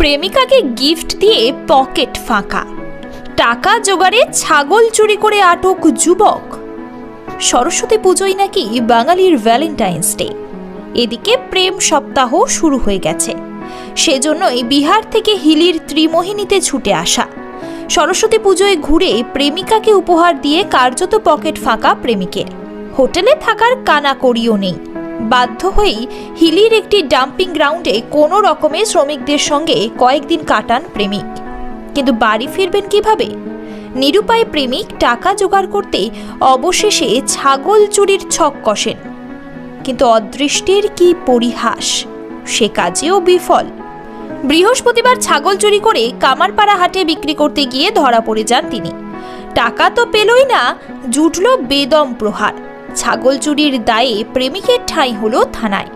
প্রেমিকাকে গিফট দিয়ে পকেট ফাঁকা। টাকা জোগাড়ে ছাগল চুরি করে আটক যুবক। সরস্বতী পুজোই নাকি বাঙালির ভ্যালেন্টাইন্স ডে এদিকে প্রেম সপ্তাহ শুরু হয়ে গেছে। সেজন্যই বিহার থেকে হিলির ত্রিমোহিনীতে ছুটে আসা। সরস্বতী পুজোয় ঘুরে প্রেমিকাকে উপহার দিয়ে কার্যত পকেট ফাঁকা প্রেমিকের। হোটেলে থাকার কানাকড়িও নেই। বাধ্য হয়েই হিলির একটি ডাম্পিং গ্রাউন্ডে কোনো রকমে শ্রমিকদের সঙ্গে কয়েকদিন কাটান প্রেমিক। কিন্তু বাড়ি ফিরবেন কীভাবে? নিরুপায় প্রেমিক টাকা জোগাড় করতে অবশেষে ছাগল চুরির ছক কষেন। কিন্তু অদৃষ্টের কি পরিহাস? সে কাজেও বিফল। বৃহস্পতিবার ছাগল চুরি করে কামারপাড়া হাটে বিক্রি করতে গিয়ে ধরা পড়ে যান তিনি। টাকা তো পেলই না, জুটল বেদম প্রহার। ছাগল চুরির দায়ে প্রেমিকের ঠাঁই হল থানায়।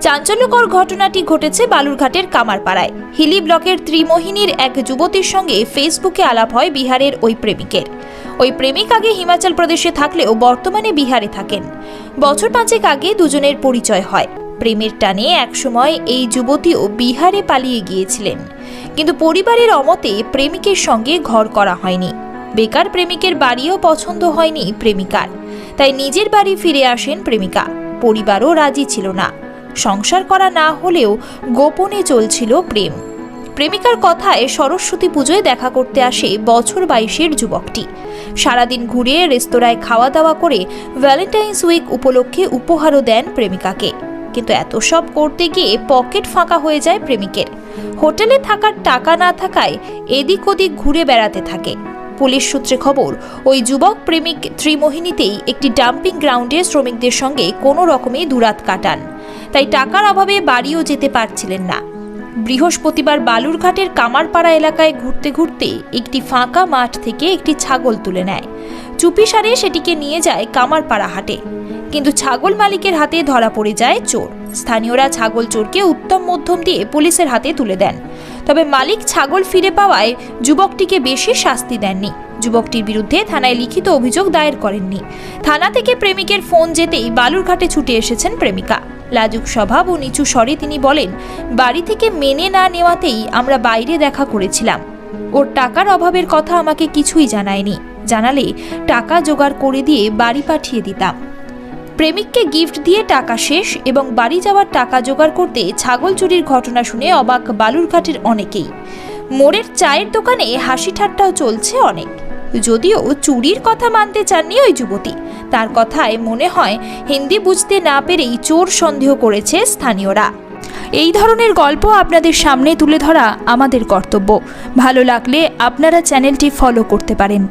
চাঞ্চল্যকর ঘটনাটি ঘটেছে বালুরঘাটের কামারপাড়ায়। হিলি ব্লকের ত্রিমোহিনীর এক যুবতীর সঙ্গে ফেসবুকে আলাপ হয় বিহারের ওই প্রেমিকের। ওই প্রেমিক আগে হিমাচল প্রদেশে থাকলেও বর্তমানে বিহারে থাকেন। বছর পাঁচেক আগে দুজনের পরিচয় হয়। প্রেমের টানে একসময় এই যুবতীও বিহারে পালিয়ে গিয়েছিলেন। কিন্তু পরিবারের অমতে প্রেমিকের সঙ্গে ঘর করা হয়নি। বেকার প্রেমিকের বাড়িও পছন্দ হয়নি প্রেমিকার। তাই নিজের বাড়ি ফিরে আসেন প্রেমিকা। পরিবারও রাজি ছিল না। সংসার করা না হলেও গোপনে চলছিল প্রেম। প্রেমিকার কথায় সরস্বতী পুজোয় দেখা করতে আসে বছর বাইশের যুবকটি। সারাদিন ঘুরে রেস্তোরাঁয় খাওয়া দাওয়া করে ভ্যালেন্টাইন্স উইক উপলক্ষে উপহারও দেন প্রেমিকাকে। কিন্তু এত সব করতে গিয়ে পকেট ফাঁকা হয়ে যায় প্রেমিকের। হোটেলে থাকার টাকা না থাকায় এদিক ওদিক ঘুরে বেড়াতে থাকে। পুলিশ সূত্রে খবর, ওই যুবক প্রেমিক ত্রিমোহিনীতেই একটি ডাম্পিং গ্রাউন্ডে শ্রমিকদের সঙ্গে কোনো রকমে দুরাত কাটান। তাই টাকার অভাবে বাড়িও যেতে পারছিলেন না। বৃহস্পতিবার বালুরঘাটের কামারপাড়া এলাকায় ঘুরতে ঘুরতে একটি ফাঁকা মাঠ থেকে একটি ছাগল তুলে নেয়। চুপিসারে সেটিকে নিয়ে যায় কামারপাড়া হাটে। কিন্তু ছাগল মালিকের হাতে ধরা পড়ে যায় চোর। স্থানীয়রা ছাগল চোরকে উত্তম মধ্যম দিয়ে পুলিশের হাতে তুলে দেন। তবে মালিক ছাগল ফিরে পাওয়ায় যুবকটিকে বেশি শাস্তি দেননি। যুবকটির বিরুদ্ধে থানায় লিখিত অভিযোগ দায়ের করেননি। থানা থেকে প্রেমিকের ফোন যেতেই বালুরঘাটে ছুটে এসেছেন প্রেমিকা। লাজুক স্বভাব ও নিচু স্বরে তিনি বলেন, বাড়ি থেকে মেনে না নেওয়াতেই আমরা বাইরে দেখা করেছিলাম। ওর টাকার অভাবের কথা আমাকে কিছুই জানায়নি। জানালে টাকা জোগাড় করে দিয়ে বাড়ি পাঠিয়ে দিতাম। প্রেমিককে গিফট দিয়ে টাকা শেষ এবং বাড়ি যাওয়ার টাকা জোগাড় করতে ছাগল চুরির ঘটনা শুনে অবাক বালুরঘাটের অনেকেই। মোড়ের চায়ের দোকানে হাসি ঠাট্টাও চলছে অনেক। যদিও চুরির কথা মানতে চাননি ওই যুবতী। তার কথায় মনে হয় হিন্দি বুঝতে না পেরেই চোর সন্দেহ করেছে স্থানীয়রা। এই ধরনের গল্প আপনাদের সামনে তুলে ধরা আমাদের কর্তব্য। ভালো লাগলে আপনারা চ্যানেলটি ফলো করতে পারেন।